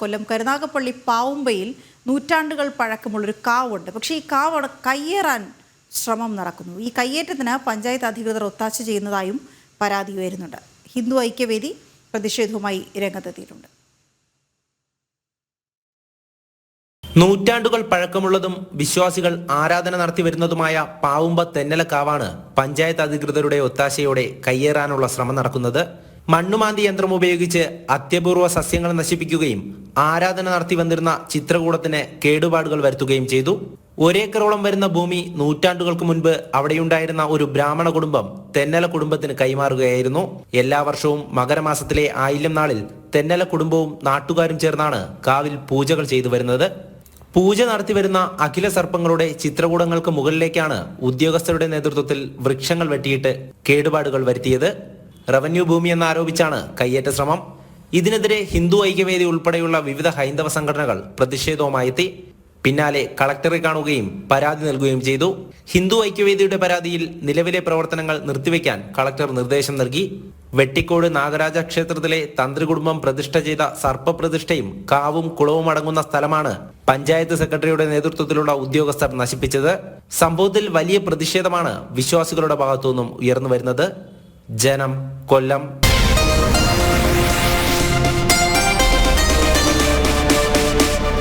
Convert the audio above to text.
കൊല്ലം കരുനാഗപ്പള്ളി പാവുമ്പയിൽ നൂറ്റാണ്ടുകൾ പഴക്കമുള്ളൊരു കാവുണ്ട്. പക്ഷേ ഈ കാവ് കയ്യേറാൻ ശ്രമം നടക്കുന്നു. ഈ കയ്യേറ്റത്തിന് പഞ്ചായത്ത് അധികൃതർ ഒത്താശ ചെയ്യുന്നതായും പരാതി ഉയരുന്നുണ്ട്. ഹിന്ദു ഐക്യവേദി പ്രതിഷേധവുമായി രംഗത്തെത്തിയിട്ടുണ്ട്. നൂറ്റാണ്ടുകൾ പഴക്കമുള്ളതും വിശ്വാസികൾ ആരാധന നടത്തി വരുന്നതുമായ പാവുമ്പ തെന്നലക്കാവാണ് പഞ്ചായത്ത് അധികൃതരുടെ ഒത്താശയോടെ കയ്യേറാനുള്ള ശ്രമം നടക്കുന്നത്. മണ്ണുമാന്തി യന്ത്രം ഉപയോഗിച്ച് അത്യപൂർവ സസ്യങ്ങൾ നശിപ്പിക്കുകയും ആരാധന നടത്തി വന്നിരുന്ന ചിത്രകൂടത്തിന് കേടുപാടുകൾ വരുത്തുകയും ചെയ്തു. ഒരേക്കറോളം വരുന്ന ഭൂമി നൂറ്റാണ്ടുകൾക്ക് മുൻപ് അവിടെയുണ്ടായിരുന്ന ഒരു ബ്രാഹ്മണ കുടുംബം തെന്നല കുടുംബത്തിന് കൈമാറുകയായിരുന്നു. എല്ലാ വർഷവും മകരമാസത്തിലെ ആയില്യം നാളിൽ തെന്നല കുടുംബവും നാട്ടുകാരും ചേർന്നാണ് കാവിൽ പൂജകൾ ചെയ്തു വരുന്നത്. പൂജ നടത്തി വരുന്ന അഖില സർപ്പങ്ങളുടെ ചിത്രകൂടങ്ങൾക്ക് മുകളിലേക്കാണ് ഉദ്യോഗസ്ഥരുടെ നേതൃത്വത്തിൽ വൃക്ഷങ്ങൾ വെട്ടിയിട്ട് കേടുപാടുകൾ വരുത്തിയത്. റവന്യൂ ഭൂമി എന്നാരോപിച്ചാണ് കയ്യേറ്റ ശ്രമം. ഇതിനെതിരെ ഹിന്ദു ഐക്യവേദി ഉൾപ്പെടെയുള്ള വിവിധ ഹൈന്ദവ സംഘടനകൾ പ്രതിഷേധവുമായെത്തി. പിന്നാലെ കളക്ടറെ കാണുകയും പരാതി നൽകുകയും ചെയ്തു. ഹിന്ദു ഐക്യവേദിയുടെ പരാതിയിൽ നിലവിലെ പ്രവർത്തനങ്ങൾ നിർത്തിവെക്കാൻ കളക്ടർ നിർദ്ദേശം നൽകി. വെട്ടിക്കോട് നാഗരാജ ക്ഷേത്രത്തിലെ തന്ത്രി കുടുംബം പ്രതിഷ്ഠ ചെയ്ത സർപ്പപ്രതിഷ്ഠയും കാവും കുളവും അടങ്ങുന്ന സ്ഥലമാണ് പഞ്ചായത്ത് സെക്രട്ടറിയുടെ നേതൃത്വത്തിലുള്ള ഉദ്യോഗസ്ഥർ നശിപ്പിച്ചത്. സംഭവത്തിൽ വലിയ പ്രതിഷേധമാണ് വിശ്വാസികളുടെ ഭാഗത്തുനിന്നും ഉയർന്നു വരുന്നത്. ജനം കൊല്ലം